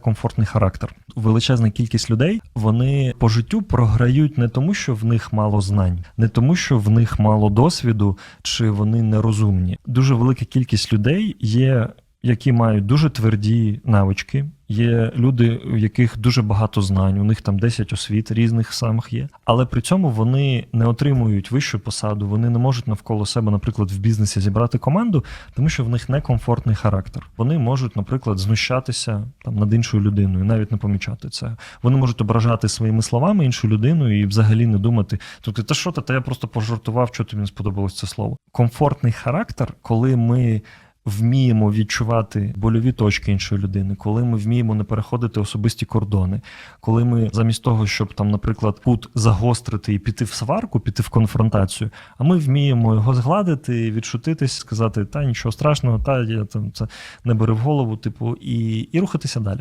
комфортний характер. Величезна кількість людей вони по життю програють не тому, що в них мало знань, не тому, що в них мало досвіду, чи вони нерозумні. Дуже велика кількість людей є. Які мають дуже тверді навички, є люди, у яких дуже багато знань, у них там 10 освіт різних самих є, але при цьому вони не отримують вищу посаду, вони не можуть навколо себе, наприклад, в бізнесі зібрати команду, тому що в них некомфортний характер. Вони можуть, наприклад, знущатися там над іншою людиною, навіть не помічати це. Вони можуть ображати своїми словами іншу людину і взагалі не думати. Тобто, та що ти, та я просто пожартував, що тобі не сподобалось це слово. Комфортний характер, коли ми. Вміємо відчувати больові точки іншої людини, коли ми вміємо не переходити особисті кордони, коли ми замість того, щоб там, наприклад, пут загострити і піти в сварку, піти в конфронтацію, а ми вміємо його згладити, відшутитись, сказати, та нічого страшного, та я там це не бери в голову, типу, і, і рухатися далі.